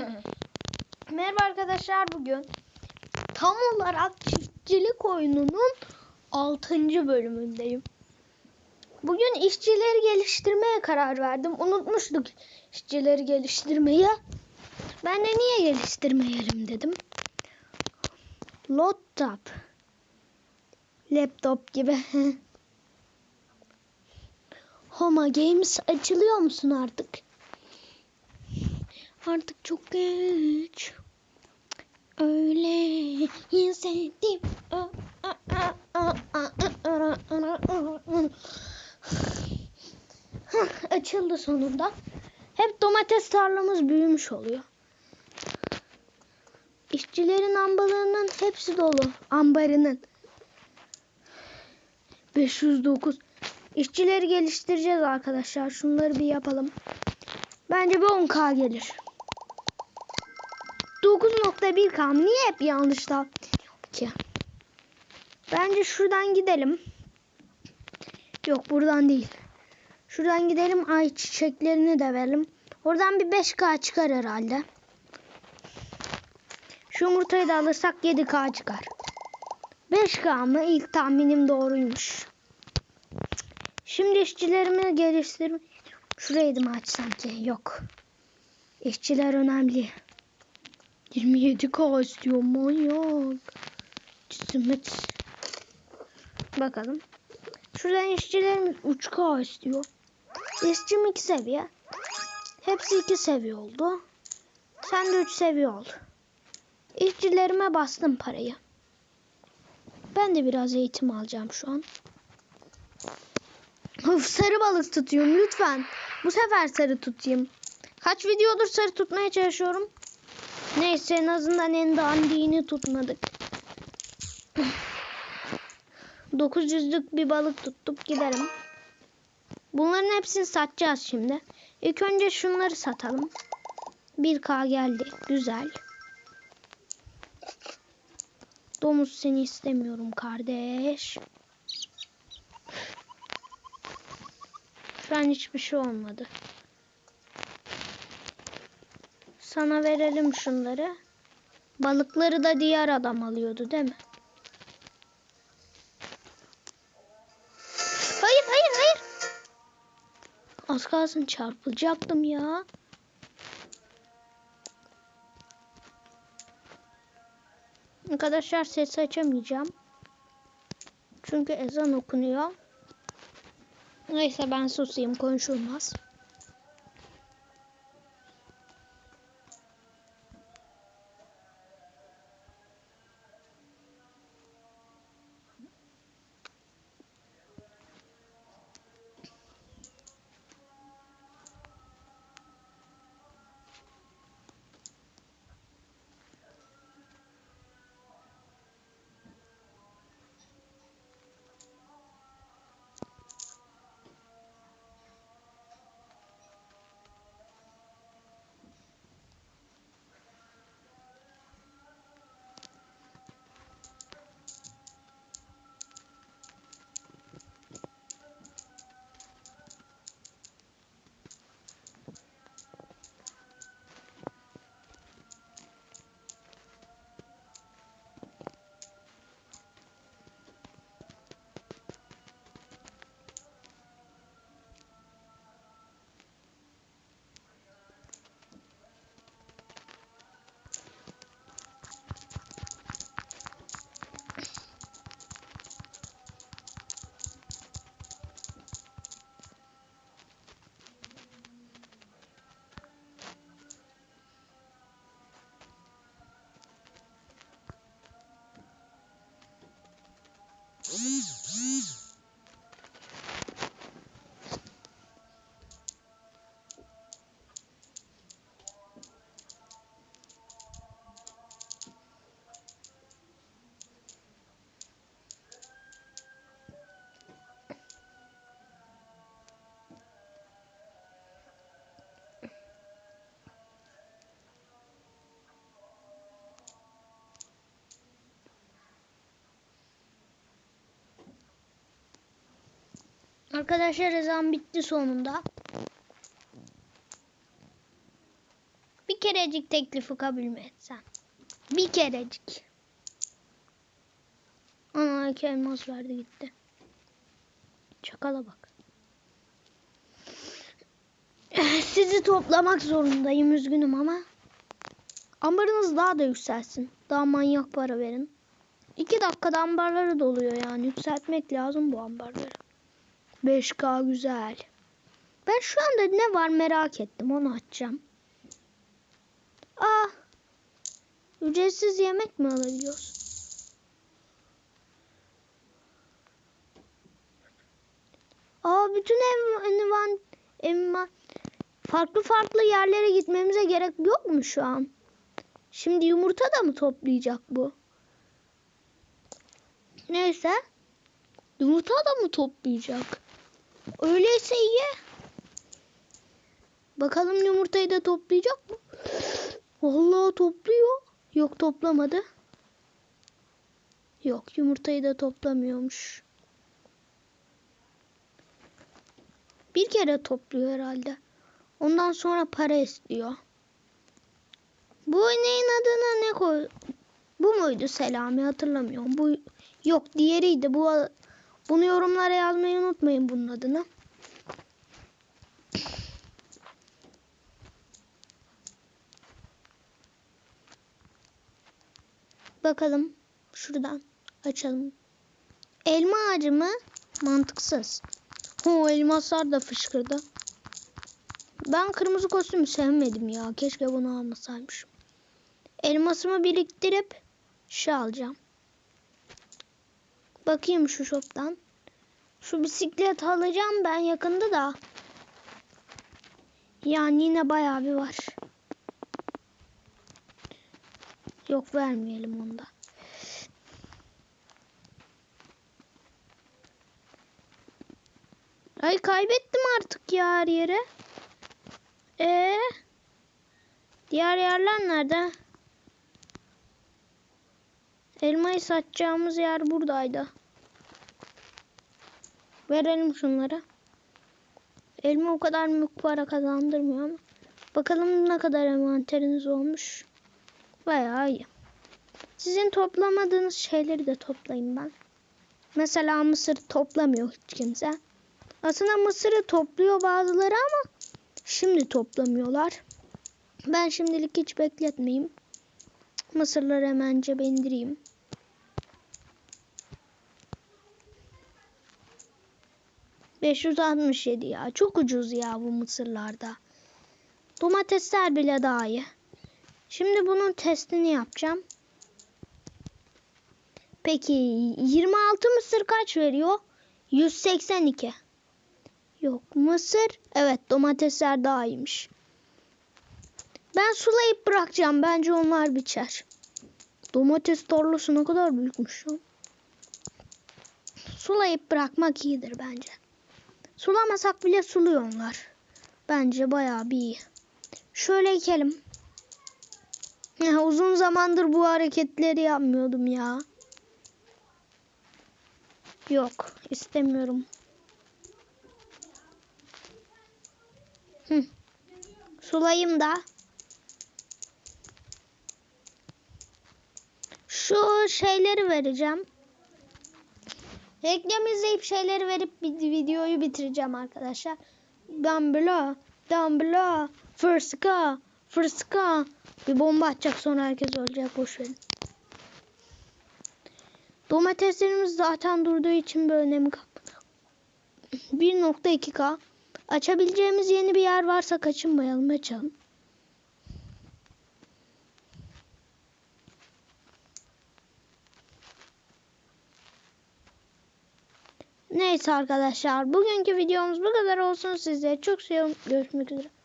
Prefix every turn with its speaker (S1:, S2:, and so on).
S1: Merhaba arkadaşlar bugün tam olarak çiftçilik oyununun 6. bölümündeyim. Bugün işçileri geliştirmeye karar verdim. Unutmuştuk işçileri geliştirmeyi. Ben de niye geliştirmeyelim dedim. Laptop. Laptop gibi. Homa Games açılıyor musun artık? Artık çok geç. Öyle hissettim. Açıldı sonunda. Hep domates tarlamız büyümüş oluyor. İşçilerin ambarının hepsi dolu. Ambarının. 509. İşçileri geliştireceğiz arkadaşlar. Şunları bir yapalım. Bence bir 10k gelir. 9.1k mı? Niye hep yanlışlar ki? Bence şuradan gidelim. Yok buradan değil. Şuradan gidelim. Ay çiçeklerini de verelim. Oradan bir 5k çıkar herhalde. Şu yumurtayı da alırsak 7k çıkar. 5k mı? İlk tahminim doğruymuş. Şimdi işçilerimi geliştirme. Şuraydı mı açsam ki? Yok. İşçiler önemli. 27k istiyor manyak. Cizmet. Bakalım. Şuradan işçilerimiz 3k istiyor. İşçim 2 seviye. Hepsi 2 seviye oldu. Sen de 3 seviye ol. İşçilerime bastım parayı. Ben de biraz eğitim alacağım şu an. Of sarı balık tutuyorum lütfen. Bu sefer sarı tutayım. Kaç videodur sarı tutmaya çalışıyorum. Neyse en azından en dandiğini tutmadık. 900'lük bir balık tuttuk gidelim. Bunların hepsini satacağız şimdi. İlk önce şunları satalım. 1K geldi. Güzel. Domuz seni istemiyorum kardeş. Şu an hiçbir şey olmadı. Sana verelim şunları. Balıkları da diğer adam alıyordu değil mi? Hayır hayır hayır. Az kalsın çarpılacaktım ya. Arkadaşlar ses açamayacağım. Çünkü ezan okunuyor. Neyse ben susayım konuşulmaz. Arkadaşlar ezan bitti sonunda. Bir kerecik teklifi kabul mü etsem? Bir kerecik. Ana iki elmas verdi gitti. Çakala bak. Sizi toplamak zorundayım üzgünüm ama. Ambarınız daha da yükselsin. Daha manyak para verin. İki dakikada ambarları doluyor yani. Yükseltmek lazım bu ambarları. 5K güzel. Ben şu anda ne var merak ettim. Onu açacağım. Aa. Ücretsiz yemek mi alabiliyoruz? Aa bütün ev, envan, envan, farklı farklı yerlere gitmemize gerek yok mu şu an? Şimdi yumurta da mı toplayacak bu? Neyse. Yumurta da mı toplayacak? Öyleyse iyi. Bakalım yumurtayı da toplayacak mı? Vallahi topluyor. Yok toplamadı. Yok yumurtayı da toplamıyormuş. Bir kere topluyor herhalde. Ondan sonra para istiyor. Bu neyin adına ne koy? Bu muydu Selami hatırlamıyorum. Bu yok diğeriydi. Bu bunu yorumlara yazmayı unutmayın bunun adını. Bakalım şuradan açalım. Elma ağacı mı? Mantıksız. O elmaslar da fışkırdı. Ben kırmızı kostümü sevmedim ya. Keşke bunu almasaymışım. Elmasımı biriktirip şu alacağım. Bakayım şu shop'tan. Şu bisiklet alacağım ben yakında da. Yani yine bayağı bir var. Yok vermeyelim onda. Ay kaybettim artık ya her yere. Ee, diğer yerler nerede? Elmayı satacağımız yer buradaydı. Verelim şunlara. Elma o kadar mük para kazandırmıyor ama. Bakalım ne kadar envanteriniz olmuş. Bayağı iyi. Sizin toplamadığınız şeyleri de toplayayım ben. Mesela mısır toplamıyor hiç kimse. Aslında mısırı topluyor bazıları ama şimdi toplamıyorlar. Ben şimdilik hiç bekletmeyeyim. Mısırları hemen cebe indireyim. ...567 ya. Çok ucuz ya bu mısırlarda. Domatesler bile daha iyi. Şimdi bunun testini yapacağım. Peki 26 mısır kaç veriyor? 182. Yok mısır. Evet domatesler daha iyiymiş. Ben sulayıp bırakacağım. Bence onlar biçer. Domates tarlası ne kadar büyükmüş. Sulayıp bırakmak iyidir bence. Sulamasak bile suluyor onlar. Bence bayağı bir iyi. Şöyle ekelim. Ya, uzun zamandır bu hareketleri yapmıyordum ya. Yok istemiyorum. Hı. Sulayayım da. Şu şeyleri vereceğim. Reklam izleyip şeyleri verip videoyu bitireceğim arkadaşlar. Dumbla, Dumbla, Fırska, Fırska. Bir bomba atacak sonra herkes ölecek. Boş verin. Domateslerimiz zaten durduğu için bir önemi kalmadı. 1.2K. Açabileceğimiz yeni bir yer varsa kaçınmayalım açalım. Neyse arkadaşlar bugünkü videomuz bu kadar olsun. Sizleri çok seviyorum. Görüşmek üzere.